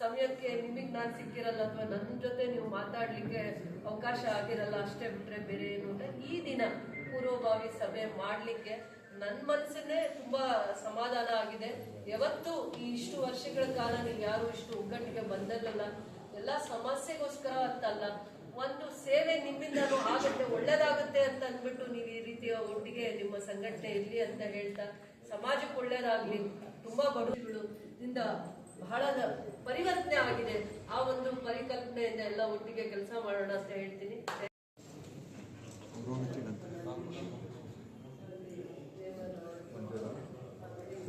ಸಮಯಕ್ಕೆ ನಿಮಗ್ ನಾನು ಸಿಕ್ಕಿರಲ್ಲ ಅಥವಾ ನನ್ನ ಜೊತೆ ನೀವು ಮಾತಾಡ್ಲಿಕ್ಕೆ ಅವಕಾಶ ಆಗಿರಲ್ಲ, ಅಷ್ಟೇ ಬಿಟ್ರೆ ಬೇರೆ ಏನು ಅಂತ ಈ ದಿನ ಪೂರ್ವಭಾವಿ ಸಭೆ ಮಾಡ್ಲಿಕ್ಕೆ ನನ್ನ ಮನಸ್ಸನ್ನೇ ತುಂಬಾ ಸಮಾಧಾನ ಆಗಿದೆ. ಯಾವತ್ತು ಈ ಇಷ್ಟು ವರ್ಷಗಳ ಕಾಲ ನೀವು ಯಾರು ಇಷ್ಟು ಒಗ್ಗಟ್ಟಿಗೆ ಬಂದಲ್ಲ ಎಲ್ಲ ಸಮಸ್ಯೆಗೋಸ್ಕರ ಅಂತಲ್ಲ, ಒಂದು ಸೇವೆ ನಿಮ್ಮಿಂದನೂ ಆಗುತ್ತೆ, ಒಳ್ಳೇದಾಗುತ್ತೆ ಅಂತ ಅಂದ್ಬಿಟ್ಟು ನೀವು ಈ ರೀತಿಯ ಒಟ್ಟಿಗೆ ನಿಮ್ಮ ಸಂಘಟನೆ ಇರ್ಲಿ ಅಂತ ಹೇಳ್ತಾ ಸಮಾಜಕ್ಕೆ ಒಳ್ಳೇದಾಗ್ಲಿ ತುಂಬಾ ಬಡವರುಗಳು ಇಂದ ಬಹಳ ಪರಿವರ್ತನೆ ಆಗಿದೆ. ಆ ಒಂದು ಪರಿಕಲ್ಪನೆಯಿಂದ ಎಲ್ಲ ಒಟ್ಟಿಗೆ ಕೆಲಸ ಮಾಡೋಣ ಅಂತ ಹೇಳ್ತೀನಿ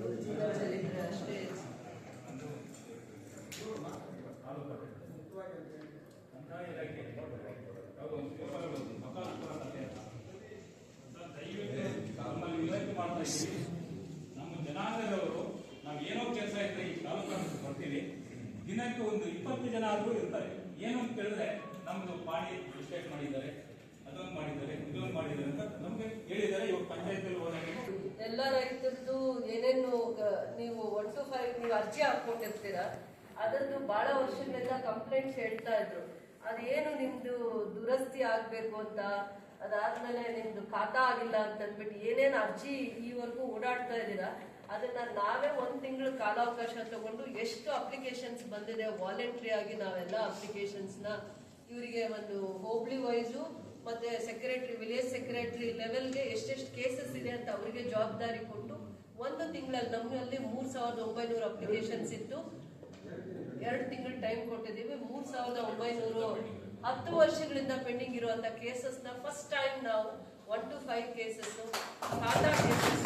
ಚರಿತ್ರೆ ಅಷ್ಟೇ ಕಂದಾಯ ಇಲಾಖೆ ಯಾವುದೋ ಒಂದು ಪೇಪರ್ ಬಂತು, ಮಕಾನುಪುರ ಕಥೆ ಅಂತ. ಸರ್, ದಯವಿಟ್ಟು ನಮ್ಮಲ್ಲಿ ವಿನಂತಿ ಮಾಡ್ತಾ ಇದ್ದೀವಿ ನಮ್ಮ ಜನಾಂಗದವರು ನಾವು ಏನೋ ಕೆಲಸ ಇದ್ರೆ ಈ ತಾಲೂಕು ಬರ್ತೀವಿ ದಿನಕ್ಕೆ ಒಂದು ಇಪ್ಪತ್ತು ಜನ ಆದ್ರೂ ಇರ್ತಾರೆ ಏನು ಅಂತ ಕೇಳಿದ್ರೆ ನಮ್ದು ಪಾಡಿ ಮಿಸ್ಟೇಕ್ ಮಾಡಿದ್ದಾರೆ ಅದೊಂದು ಮಾಡಿದ್ದಾರೆ ಇದೊಂದು ಮಾಡಿದ್ದಾರೆ ಅಂತ ನಮ್ಗೆ ಹೇಳಿದ್ದಾರೆ ಇವಾಗ ಪಂಚಾಯತ್ ಹೋದಾಗ ಎಲ್ಲ ರೈತರದ್ದು ಏನೇನು ಗ- ನೀವು ಒನ್ ಟು ಫೈವ್ ನೀವು ಅರ್ಜಿ ಹಾಕೊಂಡಿರ್ತೀರಾ ಅದರದ್ದು ಬಹಳ ವರ್ಷಗಳೆಲ್ಲ ಕಂಪ್ಲೇಂಟ್ಸ್ ಹೇಳ್ತಾ ಇದ್ರು. ಅದೇನು ನಿಮ್ದು ದುರಸ್ತಿ ಆಗ್ಬೇಕು ಅಂತ, ಅದಾದ್ಮೇಲೆ ನಿಮ್ದು ಖಾತಾ ಆಗಿಲ್ಲ ಅಂತ ಅಂದ್ಬಿಟ್ಟು ಏನೇನು ಅರ್ಜಿ ಈವರೆಗೂ ಓಡಾಡ್ತಾ ಇದ್ದೀರಾ, ಅದನ್ನ ನಾವೇ ಒಂದ್ ತಿಂಗಳ ಕಾಲಾವಕಾಶ ತಗೊಂಡು ಎಷ್ಟು ಅಪ್ಲಿಕೇಶನ್ಸ್ ಬಂದಿದೆ ವಾಲಂಟ್ರಿ ಆಗಿ ನಾವೆಲ್ಲ ಅಪ್ಲಿಕೇಶನ್ಸ್ನ ಇವರಿಗೆ ಒಂದು ಹೋಬ್ಳಿ ವೈಸು ಮತ್ತೆ ಸೆಕ್ರೆಟರಿ ವಿಲೇಜ್ ಸೆಕ್ರೆಟರಿ ಲೆವೆಲ್ಗೆ ಎಷ್ಟೆಷ್ಟು ಕೇಸಸ್ ಇದೆ ಅಂತ ಅವರಿಗೆ ಜವಾಬ್ದಾರಿ ಕೊಟ್ಟು ಒಂದು ತಿಂಗಳಲ್ಲಿ ನಮ್ಮಲ್ಲಿ ಮೂರ್ ಸಾವಿರದ ಒಂಬೈನೂರು ಅಪ್ಲಿಕೇಶನ್ಸ್ ಇತ್ತು. ಎರಡು ತಿಂಗಳು ಟೈಮ್ ಕೊಟ್ಟಿದ್ದೀವಿ. ಮೂರ್ ಸಾವಿರದ ಒಂಬೈನೂರು ಹತ್ತು ವರ್ಷಗಳಿಂದ ಪೆಂಡಿಂಗ್ ಇರುವಂತ ಕೇಸಸ್ನ ಫಸ್ಟ್ ಟೈಮ್ ನಾವು one two five cases cases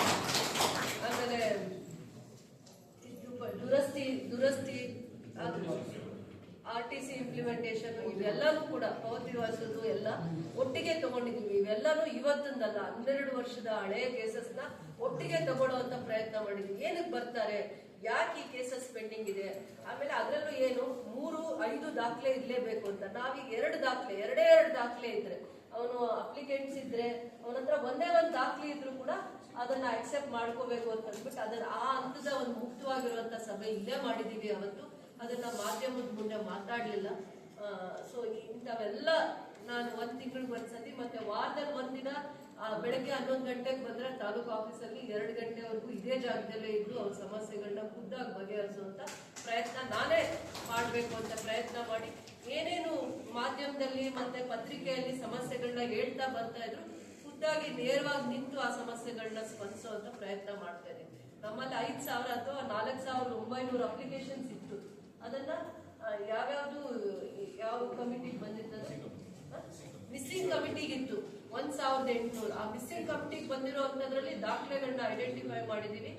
ಆಮೇಲೆ ದುರಸ್ತಿ ದುರಸ್ತಿ ದುರಸ್ತಿ ಆರ್ ಟಿ ಸಿ ಇಂಪ್ಲಿಮೆಂಟೇಷನ್ ಇವೆಲ್ಲವೂ ಕೂಡ ಪೌತಿವಾಸದ್ದು ಎಲ್ಲ ಒಟ್ಟಿಗೆ ತಗೊಂಡಿದೀವಿ. ಇವೆಲ್ಲನೂ ಇವತ್ತಿಂದಲ್ಲ ಹನ್ನೆರಡು ವರ್ಷದ ಹಳೆಯ ಕೇಸಸ್ನ ಒಟ್ಟಿಗೆ ತಗೊಳ್ಳುವಂತ ಪ್ರಯತ್ನ ಮಾಡಿದ್ವಿ. ಏನಕ್ಕೆ ಬರ್ತಾರೆ? ಯಾಕೆ ಈ ಕೇಸಸ್ ಪೆಂಡಿಂಗ್ ಇದೆ? ಆಮೇಲೆ ಅದರಲ್ಲೂ ಏನು? ಮೂರು, ಐದು ದಾಖಲೆ ಇರಲೇಬೇಕು ಅಂತ. ನಾವೀಗ ಎರಡು ದಾಖಲೆ, ಎರಡೇ ಎರಡು ದಾಖಲೆ ಇದ್ರೆ, ಅವನು ಅಪ್ಲಿಕೆಂಟ್ಸ್ ಇದ್ರೆ, ಅವನ ಹತ್ರ ಒಂದೇ ಒಂದು ದಾಖಲೆ ಇದ್ರು ಕೂಡ ಅದನ್ನ ಅಕ್ಸೆಪ್ಟ್ ಮಾಡ್ಕೋಬೇಕು ಅಂತ ಅಂದ್ಬಿಟ್ಟು ಅದನ್ನ ಆ ಹಂತದ ಒಂದು ಮುಕ್ತವಾಗಿರುವಂತ ಸಭೆ ಇಲ್ಲೇ ಮಾಡಿದೀವಿ ಅವತ್ತು. ಅದನ್ನ ಮಾಧ್ಯಮದ ಮುಂದೆ ಮಾತಾಡಲಿಲ್ಲ. ಸೊ ಇಂಥವೆಲ್ಲ ನಾನು ಒಂದ್ ತಿಂಗಳಿಗೆ ಒಂದ್ಸತಿ ಮತ್ತೆ ವಾರದಲ್ಲಿ ಒಂದಿನ ಬೆಳಗ್ಗೆ ಹನ್ನೊಂದು ಗಂಟೆಗೆ ಬಂದ್ರೆ ತಾಲೂಕು ಆಫೀಸಲ್ಲಿ ಎರಡು ಗಂಟೆವರೆಗೂ ಇದೇ ಜಾಗದಲ್ಲೇ ಇದ್ದು ಅವ್ರ ಸಮಸ್ಯೆಗಳನ್ನ ಖುದ್ದಾಗಿ ಬಗೆಹರಿಸುವಂತ ಪ್ರಯತ್ನ ನಾನೇ ಮಾಡಬೇಕು ಅಂತ ಪ್ರಯತ್ನ ಮಾಡಿ ಏನೇನು ಮಾಧ್ಯಮದಲ್ಲಿ ಮತ್ತೆ ಪತ್ರಿಕೆಯಲ್ಲಿ ಸಮಸ್ಯೆಗಳನ್ನ ಹೇಳ್ತಾ ಬರ್ತಾ ಇದ್ರು, ಖುದ್ದಾಗಿ ನೇರವಾಗಿ ನಿಂತು ಆ ಸಮಸ್ಯೆಗಳನ್ನ ಸ್ಪಂದಿಸುವಂತ ಪ್ರಯತ್ನ ಮಾಡ್ತಾ ಇದ್ದೀನಿ. ನಮ್ಮಲ್ಲಿ ಐದು ಸಾವಿರ ಅಥವಾ ನಾಲ್ಕು ಸಾವಿರದ ಒಂಬೈನೂರು ಅಪ್ಲಿಕೇಶನ್ಸ್ ಇತ್ತು. ಅದನ್ನ ಯಾವ್ಯಾವ್ದು, ಯಾವ ಕಮಿಟಿಗೆ ಬಂದಿರ್ತದೆ ಮಿಸ್ಸಿಂಗ್ ಕಮಿಟಿಗಿತ್ತು ಒಂದ್ ಸಾವಿರದ ಎಂಟುನೂರು. ಆ ಮಿಸ್ಸಿಂಗ್ ಕಮಿಟಿಗೆ ಬಂದಿರುವಂತದ್ರಲ್ಲಿ ದಾಖಲೆಗಳನ್ನ ಐಡೆಂಟಿಫೈ ಮಾಡಿದೀವಿ.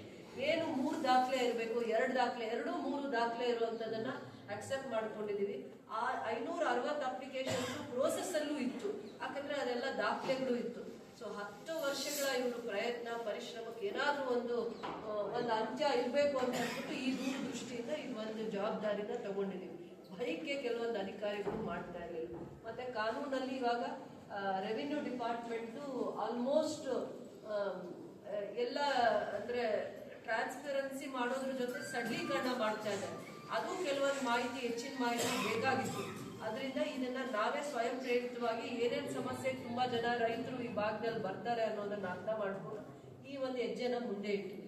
ಏನು ಮೂರು ದಾಖಲೆ ಇರಬೇಕು, ಎರಡು ದಾಖಲೆ, ಎರಡು ಮೂರು ದಾಖಲೆ ಇರುವಂತದನ್ನ ಅಕ್ಸೆಪ್ಟ್ ಮಾಡ್ಕೊಂಡಿದೀವಿ. ಆ ಐನೂರ ಅರವತ್ತು ಅಪ್ಲಿಕೇಶನ್ಸ್ ಪ್ರೋಸೆಸ್ ಅಲ್ಲೂ ಇತ್ತು. ಯಾಕಂದ್ರೆ ಅದೆಲ್ಲ ದಾಖಲೆಗಳು ಇತ್ತು. ಸೊ ಹತ್ತು ವರ್ಷಗಳ ಇವರು ಪ್ರಯತ್ನ, ಪರಿಶ್ರಮಕ್ಕೆ ಏನಾದರೂ ಒಂದು ಒಂದು ಅಂತ್ಯ ಇರಬೇಕು ಅಂತ ಅಂದ್ಬಿಟ್ಟು ಈ ದೂರದೃಷ್ಟಿಯಿಂದ ಈ ಒಂದು ಜವಾಬ್ದಾರಿನ ತಗೊಂಡಿದ್ದೀವಿ ಬೈಕ್ಗೆ ಕೆಲವೊಂದು ಅಧಿಕಾರಿಗಳು ಮಾಡ್ತಾ ಇರಲಿಲ್ಲ. ಮತ್ತೆ ಕಾನೂನಲ್ಲಿ ಇವಾಗ ರೆವಿನ್ಯೂ ಡಿಪಾರ್ಟ್ಮೆಂಟು ಆಲ್ಮೋಸ್ಟ್ ಎಲ್ಲ, ಅಂದರೆ ಟ್ರಾನ್ಸ್ಪರೆನ್ಸಿ ಮಾಡೋದ್ರ ಜೊತೆ ಸಡಲೀಕರಣ ಮಾಡ್ತಾ ಇದ್ದಾರೆ. ಅದು ಕೆಲವೊಂದು ಮಾಹಿತಿ, ಹೆಚ್ಚಿನ ಮಾಹಿತಿ ಬೇಕಾಗಿತ್ತು. ಅದರಿಂದ ಇದನ್ನ ನಾವೇ ಸ್ವಯಂ ಪ್ರೇರಿತವಾಗಿ ಏನೇನ್ ಸಮಸ್ಯೆ ತುಂಬಾ ಜನ ರೈತರು ಈ ಭಾಗದಲ್ಲಿ ಬರ್ತಾರೆ ಅನ್ನೋದನ್ನ ಅರ್ಥ ಮಾಡ್ಕೊಂಡು ಈ ಒಂದು ಹೆಜ್ಜೆನ ಮುಂದೆ ಇಟ್ಟಿದ್ದೀವಿ.